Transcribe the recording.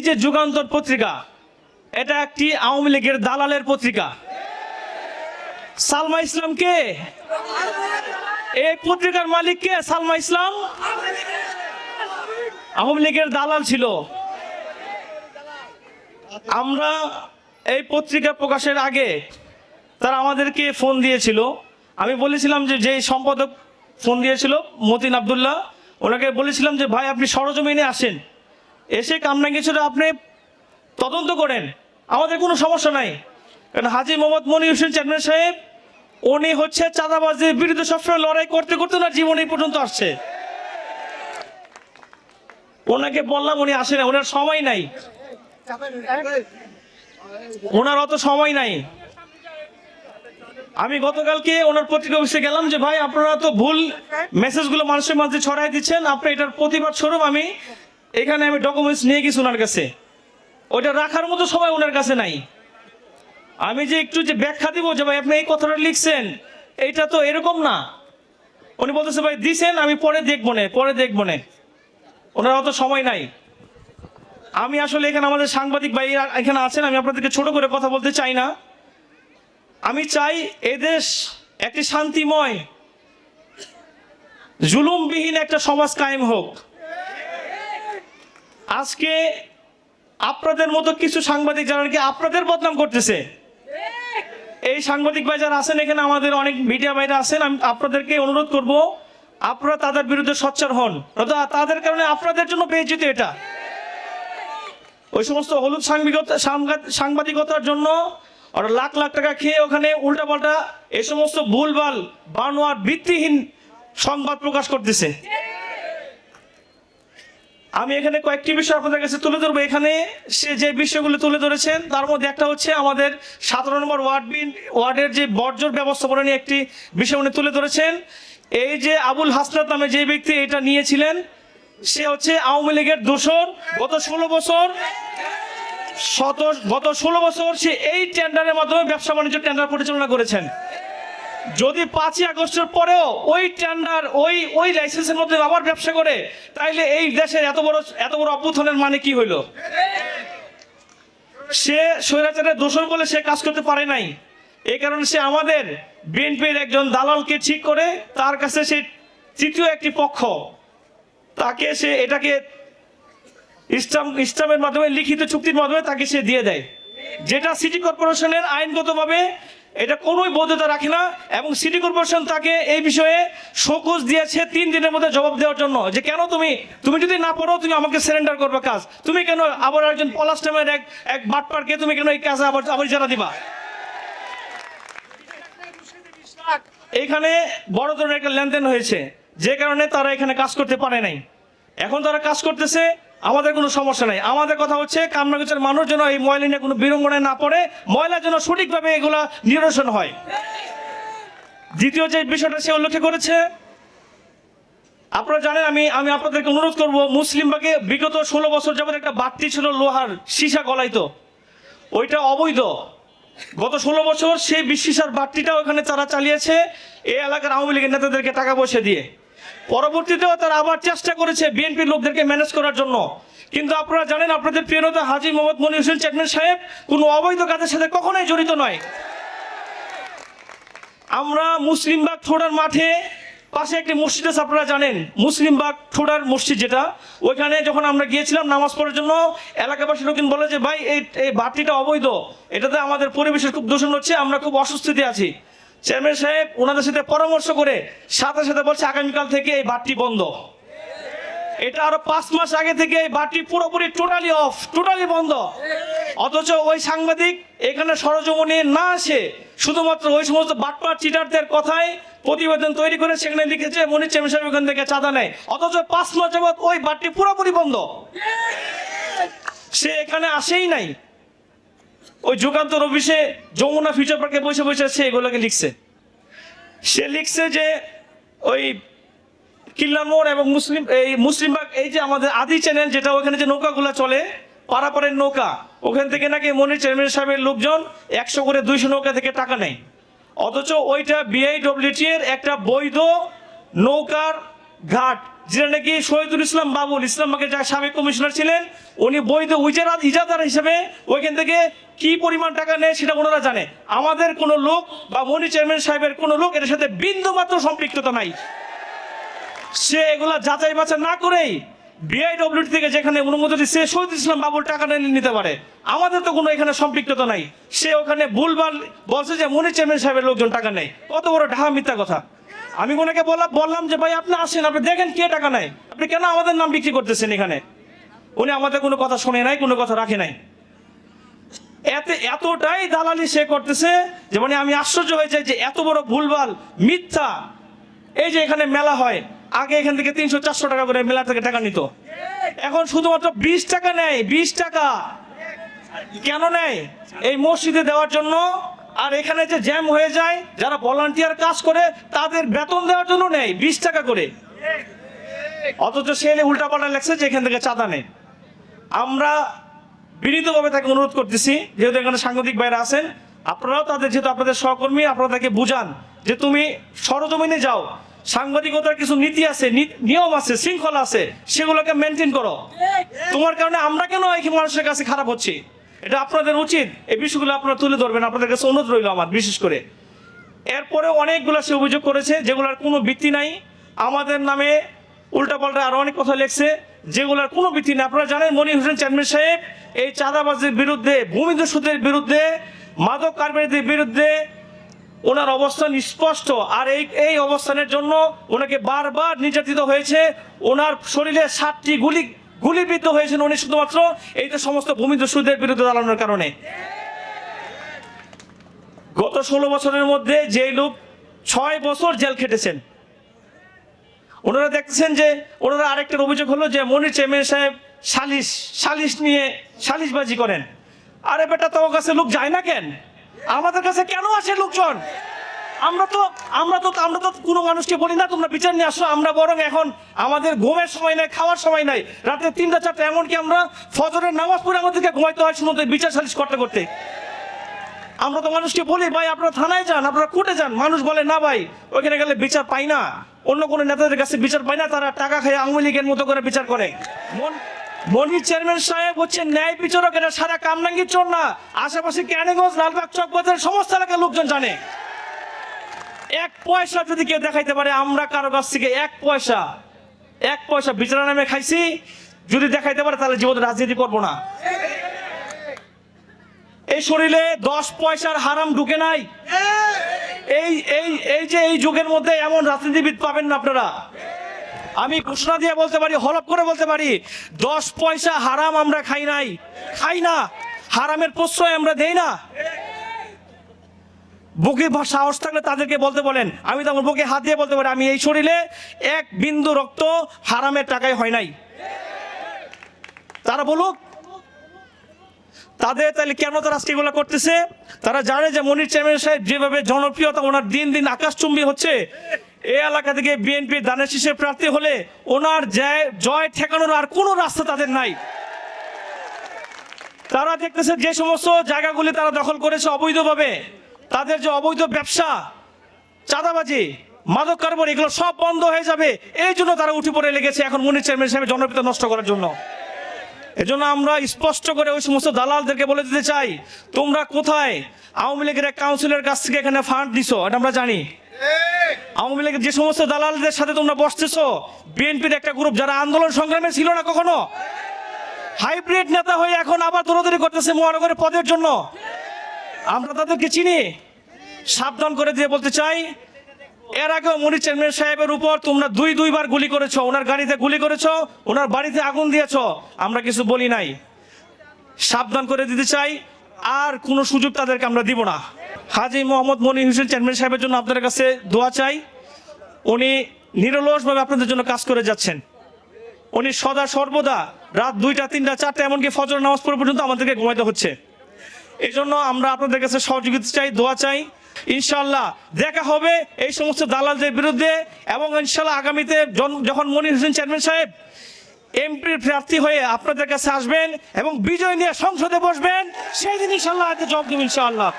এই যে যুগান্তর পত্রিকা, এটা একটি আওয়ামী লীগের দালালের পত্রিকা। সালমা ইসলাম কে? এই পত্রিকার মালিক কে সালমা ইসলাম? আওয়ামী লীগের দালাল ছিল। আমরা এই পত্রিকা প্রকাশের আগে তারা আমাদেরকে ফোন দিয়েছিল। আমি বলেছিলাম যে যেই সম্পাদক ফোন দিয়েছিল মতিন আবদুল্লাহ, ওনাকে বলেছিলাম যে, ভাই, আপনি সরজমিনে আসেন। এসে কামনা কিছুটা আপনি তদন্ত করেন। আমাদের কোনো সমস্যা নাই। কারণ হাজি মোহাম্মদ মনি হোসেন চেয়ারম্যান সাহেব, উনি হচ্ছে চাঁদাবাজের বিরুদ্ধে সবসময় লড়াই করতে করতে না জীবন এই পর্যন্ত আসছে। ওনাকে বললাম, উনি আসে না। ওনার সময় নাই। ওনার অত সময় নাই। আমি গতকালকে ওনার পত্রিকা অফিসে গেলাম যে, ভাই, আপনারা তো ভুল মেসেজগুলো মানুষের মাঝে ছড়াই দিচ্ছেন। আপনি এটার প্রতিবাদ স্বরূপ আমি এখানে আমি ডকুমেন্টস নিয়ে গেছি ওনার কাছে। ওইটা রাখার মতো সময় ওনার কাছে নাই। আমি যে একটু যে ব্যাখ্যা দিব যে ভাই আপনি এই কথাটা লিখছেন, এইটা তো এরকম না। উনি বলতেছে, ভাই, দিছেন, আমি পরে দেখব না, পরে দেখব না। ওনার অত সময় নাই। আমি আসলে এখানে আমাদের সাংবাদিক ভাই এখানে আছেন, আমি আপনাদেরকে ছোট করে কথা বলতে চাই না। আমি চাই এদেশ একটি শান্তিময়, জুলুমবিহীন একটা সমাজ কায়েম হোক। আজকে আপনাদের মতো কিছু সাংবাদিক যারা নাকি আপনাদের বদনাম করতেছে। এই সাংবাদিক ভাই যারা আছেন এখানে আমাদের অনেক মিডিয়া ভাইরা আছেন, আমি আপনাদেরকে অনুরোধ করব, আপনারা তাদের বিরুদ্ধে সোচ্চার হন। তাদের কারণে আপনাদের জন্য বেজিত এটা। ওই সমস্ত হলুদ সাংবাদিকতা সাংবাদ- সাংবাদিকতার জন্য লাখ লাখ টাকা খেয়ে ওখানে উল্টাপাল্টা এই সমস্ত ভুলভাল, বানোয়ার, ভিত্তিহীন সংবাদ প্রকাশ করতেছে। আমি এখানে কয়েকটি বিষয় আপনাদের কাছে তুলে ধরবো। এখানে সে যে বিষয়গুলো তুলে ধরেছেন, তার মধ্যে একটা হচ্ছে আমাদের সতেরো নম্বর ওয়ার্ড বিন, ওয়ার্ডের যে বর্জ্য ব্যবস্থাপনা নিয়ে একটি বিষয় উনি তুলে ধরেছেন। এই যে আবুল হাসনাত নামে যে ব্যক্তি এটা নিয়েছিলেন, সে হচ্ছে আওয়ামী লীগের দূষণ গত ষোলো বছর শত গত ষোলো বছর সে এই টেন্ডারের মাধ্যমে ব্যবসা বাণিজ্য টেন্ডার পরিচালনা করেছেন। যদি পাঁচই আগস্টের পরেও ওই টেন্ডার ওই ওই লাইসেন্সের মধ্যে আবার ব্যবসা করে, তাইলে এই দেশের এত বড় এত বড় অভ্যুত্থানের মানে কি হইল? সে স্বৈরাচারের দোষর বলে সে কাজ করতে পারে নাই। এই কারণে সে আমাদের বিএনপির একজন দালালকে ঠিক করে তার কাছে সে তৃতীয় একটি পক্ষ। তাকে সে এটাকে ইসলাম, ইসলামের মাধ্যমে লিখিত চুক্তির মাধ্যমে তাকে সে দিয়ে দেয়। যেটা সিটি কর্পোরেশনের আইনগতভাবে এটা কোনোই বৈধতা রাখে না এবং সিটি কর্পোরেশন তাকে এই বিষয়ে শোকজ দিয়েছে তিন দিনের মধ্যে জবাব দেওয়ার জন্য যে কেন তুমি তুমি যদি না পড়ো তুমি আমাকে সারেন্ডার করবে কাজ। তুমি কেন আবার একজন পলাশ নামের এক এক বাটপারকে তুমি কেন এই কাজে আবার আবার জানা দিবা? এখানে বড় ধরনের একটা লেনদেন হয়েছে, যে কারণে তারা এখানে কাজ করতে পারে নাই। এখন তারা কাজ করতেছে আমাদের কোনো সমস্যা নাই। আমাদের কথা হচ্ছে কামনাগোচের মানুষ যেন এই ময়লা নিয়ে কোনো বিড়ম্বনায় না পড়ে, ময়লা যেন সঠিকভাবে এগুলা নিরসন হয়। দ্বিতীয় যে বিষয়টা সে উল্লেখ করেছে, আপনারা জানেন, আমি আমি আপনাদেরকে অনুরোধ করব মুসলিমবাগে বিগত ষোলো বছর যাবত একটা বাড়তি ছিল লোহার সীসা গলাইতো। ওইটা অবৈধ। গত ষোলো বছর সেই বিশ্বাসার বাড়তিটা ওখানে তারা চালিয়েছে, এই এলাকার আওয়ামী লীগের নেতাদেরকে টাকা পয়সা দিয়ে। পরবর্তীতেও তারা আবার চেষ্টা করেছে বিএনপির লোকদেরকে ম্যানেজ করার জন্য। কিন্তু আপনারা জানেন, আপনাদের প্রিয় নেতা হাজি মোহাম্মদ মনি হোসেন চেয়ারম্যান সাহেব কোনো অবৈধ কাজের সাথে কখনোই জড়িত নয়। আমরা মুসলিমবাগ থোড়ার মাঠে পাশে একটি মসজিদ আছে, আপনারা জানেন মুসলিমবাগ থোড়ার মসজিদ যেটা। ওইখানে যখন আমরা গিয়েছিলাম নামাজ পড়ার জন্য, এলাকাবাসী লোকজন বলে যে, ভাই, এই এই বাতিটা অবৈধ। এটাতে আমাদের পরিবেশের খুব দূষণ হচ্ছে, আমরা খুব অস্বস্তিতে আছি। চেয়ারম্যান সাহেব, ওনাদের সাথে পরামর্শ করে সাথে সাথে বলছে আগামীকাল থেকে এই বাতি বন্ধ। এটা আরও পাঁচ মাস আগে থেকে এই বাটি পুরোপুরি টোটালি অফ টোটালি বন্ধ। অথচ ওই সাংবাদিক এখানে সরজমনে না আসে, শুধুমাত্র ওই সমস্ত বাটপার চিটারদের কথায় প্রতিবেদন তৈরি করে সেখানে লিখেছে, মনির চেম সাহেব এখান থেকে চাঁদা নেয়। অথচ পাঁচ মাস যাবত ওই বাটটি পুরোপুরি বন্ধ। সে এখানে আসেই নাই। ওই যুগান্তর অফিসে যমুনা ফিউচার পার্কে বসে বসে সে এগুলোকে লিখছে। সে লিখছে যে ওই কিল্লার মোড় এবং মুসলিম, এই মুসলিমবাগ এই যে আমাদের আদি চ্যানেল যেটা ওখানে যে নৌকাগুলো চলে, পারাপারের নৌকা, ওখান থেকে নাকি মনির চেয়ারম্যান সাহেবের লোকজন একশো করে দুইশো নৌকা থেকে টাকা নেয়। অথচ ওইটা বিআইডব্লিউটি এর একটা বৈধ নৌকার ঘাট, যেটা নাকি শহীদুল ইসলাম বাবুল ইসলাম ইসলামবাগের যা সাবেক কমিশনার ছিলেন, উনি বৈধ উইজারাত ইজাদার হিসেবে ওইখান থেকে কি পরিমাণ টাকা নেয় সেটা ওনারা জানে। আমাদের কোনো লোক বা মনি চেয়ারম্যান সাহেবের কোনো লোক এটার সাথে বিন্দু মাত্র সম্পৃক্ততা নাই। সে এগুলা যাচাই বাছাই না করেই বিআইডব্লিউ থেকে যেখানে অনুমতি দিচ্ছে শহীদ ইসলাম বাবুল টাকা নিয়ে নিতে পারে। আমাদের তো কোনো এখানে সম্পৃক্ততা নাই। সে ওখানে ভুলভাল বলছে যে মনি চেয়ারম্যান সাহেবের লোকজন টাকা নেয়। কত বড় ঢাহা মিথ্যা কথা। আমি ওনাকে বললাম বললাম যে, ভাই, আপনি আসেন, আপনি দেখেন কে টাকা নেয়। আপনি কেন আমাদের নাম বিক্রি করতেছেন এখানে? উনি আমাদের কোনো কথা শুনে নাই, কোনো কথা রাখে নাই। এতে, এতটাই দালালি সে করতেছে, যে মানে আমি আশ্চর্য হয়ে যাই যে এত বড় ভুলভাল মিথ্যা। এই যে এখানে মেলা হয়, আগে এখান থেকে তিনশো, চারশো টাকা করে মেলা থেকে টাকা নিত। এখন শুধুমাত্র বিশ টাকা নেয়, বিশ টাকা। কেন নেয়? এই মসজিদে দেওয়ার জন্য আর এখানে যে জ্যাম হয়ে যায়, যারা ভলান্টিয়ার কাজ করে, তাদের বেতন দেওয়ার জন্য নেয় বিশ টাকা করে। অথচ সে উল্টাপাল্টা লেগছে যে এখান থেকে চাঁদা নেয়। আমরা বিনীতভাবে তাকে অনুরোধ করতেছি, যেহেতু এখানে সাংবাদিক বাইরে আছেন, আপনারাও তাদের, যেহেতু আপনাদের সহকর্মী, আপনারা তাকে বুঝান যে তুমি সরজমিনে যাও। সাংবাদিকতার কিছু নীতি আছে নিয়ম আছে, শৃঙ্খলা আছে, সেগুলোকে মেনটেন করো। তোমার কারণে আমরা কেন এই মানুষের কাছে খারাপ হচ্ছি? এটা আপনাদের উচিত। এই বিষয়গুলো আপনারা তুলে ধরবেন। আপনাদের কাছে অনুরোধ রইল আমার, বিশেষ করে। এরপরে অনেকগুলো সে অভিযোগ করেছে, যেগুলোর কোনো ভিত্তি নাই। আমাদের নামে উল্টাপাল্টা আরও অনেক কথা লেখছে, যেগুলোর কোনো ভিত্তি নেই। আপনারা জানেন, মনির হোসেন চেয়ারম্যান সাহেব এই চাঁদাবাজির বিরুদ্ধে, ভূমিদস্যুদের বিরুদ্ধে, মাদক কারবারিদের বিরুদ্ধে ওনার অবস্থান স্পষ্ট। আর এই এই অবস্থানের জন্য ওনাকে বারবার নির্যাতিত হয়েছে। ওনার শরীরে সাতটি গুলি গুলিবিদ্ধ হয়েছেন উনি শুধুমাত্র। এইটা সমস্ত ভূমিদস্যুদের বিরুদ্ধে দাঁড়ানোর কারণে। গত ষোলো বছরের মধ্যে যে লোক ছয় বছর জেল খেটেছেন। ওনারা দেখতেছেন যে, ওনারা আরেকটার অভিযোগ হলো যে, মনির চেয়ারম্যান সাহেব সালিশ সালিশ নিয়ে সালিশবাজি করেন। আরে বেটা, তোমার কাছে লোক যায় না কেন? আমাদের কাছে কেন আসে লোকজন? আমরা তো আমরা তো আমরা তো কোনো মানুষকে বলি না, তোমরা বিচার নিয়ে আসো, আমরা বরং এখন আমাদের ঘুমের সময় নাই, খাওয়ার সময় নাই, রাতে তিনটা চারটা, এমনকি আমরা ফজরের নামাজ পড়ে আমাদেরকে ঘুমাইতে হয় শুনতে বিচার সালিশ করতে করতে। আমরা তো মানুষকে বলি, ভাই, আপনারা থানায় যান, আপনারা কোর্টে যান। মানুষ বলে, না ভাই, ওইখানে গেলে বিচার পাই না। অন্য কোনো নেতাদের কাছে বিচার পাই না, তারা টাকা খেয়ে আওয়ামী লীগের মতো করে বিচার করে। মন, মনির চেয়ারম্যান সাহেব হচ্ছে ন্যায় বিচারক, এটা সারা কামরাঙ্গীর চোর না। আশেপাশে ক্যানিগঞ্জ লালবাগ চক বাজারের সমস্ত এলাকার লোকজন জানে। এক পয়সা যদি কেউ দেখাইতে পারে, আমরা কারও কাছ থেকে এক পয়সা এক পয়সা বিচারা নামে খাইছি, যদি দেখাইতে পারে, তাহলে জীবনে রাজনীতি করব না। এই শরীরে দশ পয়সার হারাম ঢুকে নাই। এই এই এই যে এই যুগের মধ্যে এমন রাজনীতিবিদ পাবেন না আপনারা। আমি ঘোষণা দিয়ে বলতে পারি হলপ করে বলতে পারি, দশ পয়সা হারাম আমরা খাই নাই। খাই না। হারামের প্রশ্রয় আমরা দেই না। বুকে সাহস থাকলে তাদেরকে বলতে বলেন। আমি তো আমার বুকে হাত দিয়ে বলতে পারি, আমি এই শরীরে এক বিন্দু রক্ত হারামের টাকায় হয় নাই। তারা বলুক, তাদের তাহলে কেন তারা এগুলো করতেছে? তারা জানে যে মনির চেয়ারম্যান সাহেব যেভাবে জনপ্রিয়তা, ওনার দিন দিন আকাশচুম্বী হচ্ছে এই এলাকা থেকে বিএনপি দানের শীষের প্রার্থী হলে ওনার জয় ঠেকানোর আর কোনো রাস্তা তাদের নাই। তারা দেখতেছে যে সমস্ত জায়গাগুলি তারা দখল করেছে অবৈধভাবে। তাদের যে অবৈধ ব্যবসা, চাঁদাবাজি, মাদক কারবার, এগুলো সব বন্ধ হয়ে যাবে। এই জন্য তারা উঠে পড়ে লেগেছে এখন মনির চেয়ারম্যান সাহেবের জনপ্রিয়তা নষ্ট করার জন্য। এজন্য আমরা স্পষ্ট করে ওই সমস্ত দালালদেরকে বলে দিতে চাই, তোমরা কোথায়? আওয়ামী লীগের এক কাউন্সিলের কাছ থেকে এখানে ফান্ড দিছো এটা আমরা জানি। আওয়ামী লীগের যে সমস্ত দালালদের সাথে তোমরা বসতেছো, বিএনপির একটা গ্রুপ যারা আন্দোলন সংগ্রামে ছিল না কখনো হাইব্রিড নেতা হয়ে এখন আবার দৌড়াদৌড়ি করতেছে মহানগরের পদের জন্য। আমরা তাদেরকে চিনি। সাবধান করে দিয়ে বলতে চাই, এর আগেও মনির চেয়ারম্যান সাহেবের উপর তোমরা দুই দুইবার গুলি করেছ, ওনার গাড়িতে গুলি করেছ, ওনার বাড়িতে আগুন দিয়েছ, আমরা কিছু বলি নাই। সাবধান করে দিতে চাই, আর কোনো সুযোগ তাদেরকে আমরা দিব না। হাজি মোহাম্মদ মনি হোসেন চেয়ারম্যান সাহেবের জন্য আপনাদের কাছে দোয়া চাই। উনি নিরলসভাবে আপনাদের জন্য কাজ করে যাচ্ছেন। উনি সদা সর্বদা রাত দুইটা, তিনটা, চারটা, এমনকি ফজর নামাজ পড়া পর্যন্ত আমাদেরকে ঘুমাইতে হচ্ছে। এই জন্য আমরা আপনাদের কাছে সহযোগিতা চাই, দোয়া চাই। ইনশাল্লাহ দেখা হবে এই সমস্ত দালালদের বিরুদ্ধে এবং ইনশাল্লাহ আগামীতে যখন মনির হোসেন চেয়ারম্যান সাহেব এমপির প্রার্থী হয়ে আপনাদের কাছে আসবেন এবং বিজয় নিয়ে সংসদে বসবেন, সেই দিন ইনশাল্লাহ জব দেব ইনশাআল্লাহ।